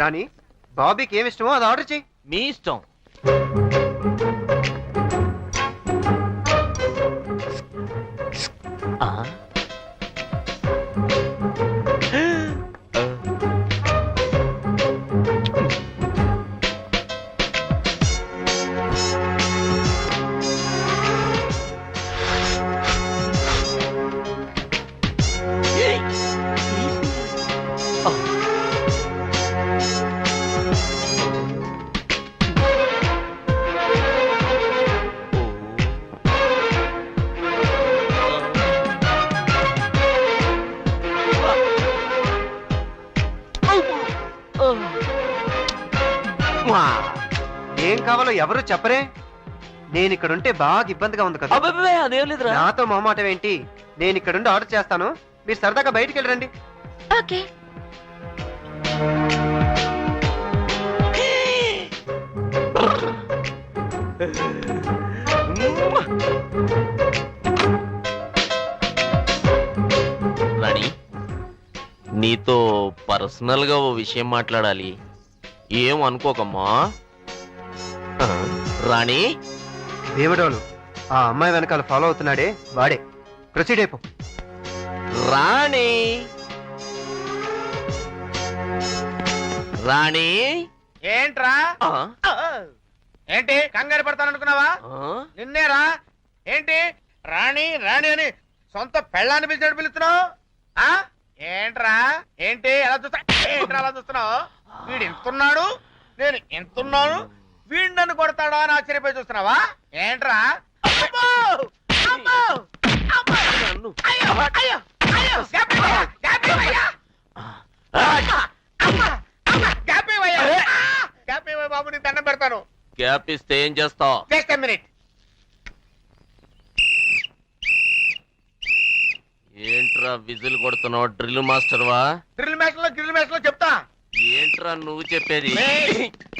రాణి బాబీకి ఏమి ఇష్టమో అది ఆర్డర్ చెయ్యి మీ ఇష్టం. ఏం కావాలో ఎవరు చెప్పరే? నేను ఇక్కడుంటే బాగా ఇబ్బందిగా ఉంది కదా. అబ్బబ్బే, అదేం లేదురా. నాతో మొహమాటం ఏంటి? నేను ఇక్కడుండి ఆర్డర్ చేస్తాను. మీరు సరదాగా బయటికి వెళ్ళండి ఓకే. రాణి నీతో పర్సనల్గా ఓ విషయం మాట్లాడాలి. ఏం అనుకోకమ్మా? ఆ, రాణి? దేవుడోలు ఆ అమ్మాయి వెనకాల ఫాలో అవుతున్నాడే వాడే. ప్రొసీడ్ అయిపో. రాణి? రాణి? ఏంట్రా? ఆ, ఏంటి కంగారు పడతాననుకున్నావా? ఆ, నిన్నేరా? ఏంటి? రాణి రాణి అని సొంత పెళ్ళాన్ని పిలిచాడు పిలుస్తున్నావు? ఆ? ఏంట్రా? ఏంటి? ఎలా చూస్తా ఏంట్రా అలా చూస్తున్నావు? వీడు ఎంతున్నాడు? నేను ఎంతున్నాను? వీడు నన్ను కొడతాడా అని ఆశ్చర్యపోయి చూస్తున్నావా? ఏంట్రా? బాబు నీ దండం పెడతాను. గ్యాప్ ఇస్తే ఏం చేస్తావు? Just minute. ఏంట్రా విజిల్ కొడుతున్నావు? డ్రిల్ మాస్టర్ వా డ్రిల్ మ్యాచ్లో డ్రిల్ మ్యాచ్లో చెప్తా. ఏంట్రా నువ్వు చెప్పేది!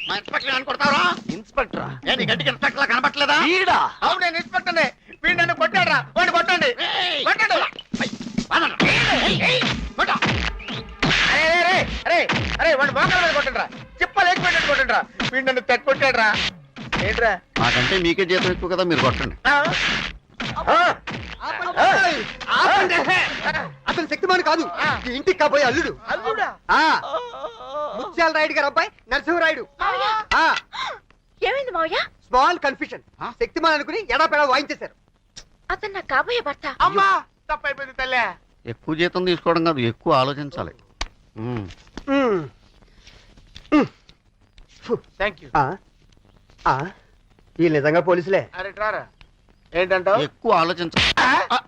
మా ఇన్స్పెక్టర్ అని కొడతావరా ఇన్స్పెక్టరా? ఏ నీ గట్టికి ఇన్స్పెక్టర్ లా కనపట్లేదా ఈడా అవును నేను ఇన్స్పెక్టర్ వీడు నన్ను కొట్టాడరా. వాడిని కొట్టండి. కొట్టండి. ఏయ్, ఏయ్, కొట్టు. అరే అరే, అరే అరే అరే వాడు మోకాల మీద కొట్టండిరా. చిప్పలు వేసి పెట్టండి కొట్టండిరా. వీడు నన్ను తెగ కొట్టాడురా. ఏంట్రా? నాకంటే మీకే జీతం ఎక్కువ కదా మీరు కొట్టండి. ఆ? ఆ? ఆ? అతను శక్తిమాన్ కాదు. ఇంటికి కాబోయే అల్లుడు. అల్లుడా? ఆ. ముత్యాల రాయుడు గారు అబ్బాయి నరసింహరాయుడు. మావయ్య! ఆ. ఏమైంది మావయ్య? Small confusion? శక్తిమాన్ అనుకుని ఎడాపెడా వాయించేశారు. అతను నా కాబోయే భర్త. అమ్మా! తప్పైపోయింది తల్లే. ఎక్కువ జీతం తీసుకోవడం కాదు ఎక్కువ ఆలోచించాలి. ఉమ్. మ్మ్. థ్యాంక్ యూ ఆ. ఆ. వీళ్ళు నిజంగా పోలీసులే. అరే ట్రారా. ఏంటంటావు? ఎక్కువ ఆలోచించాలి ఆ?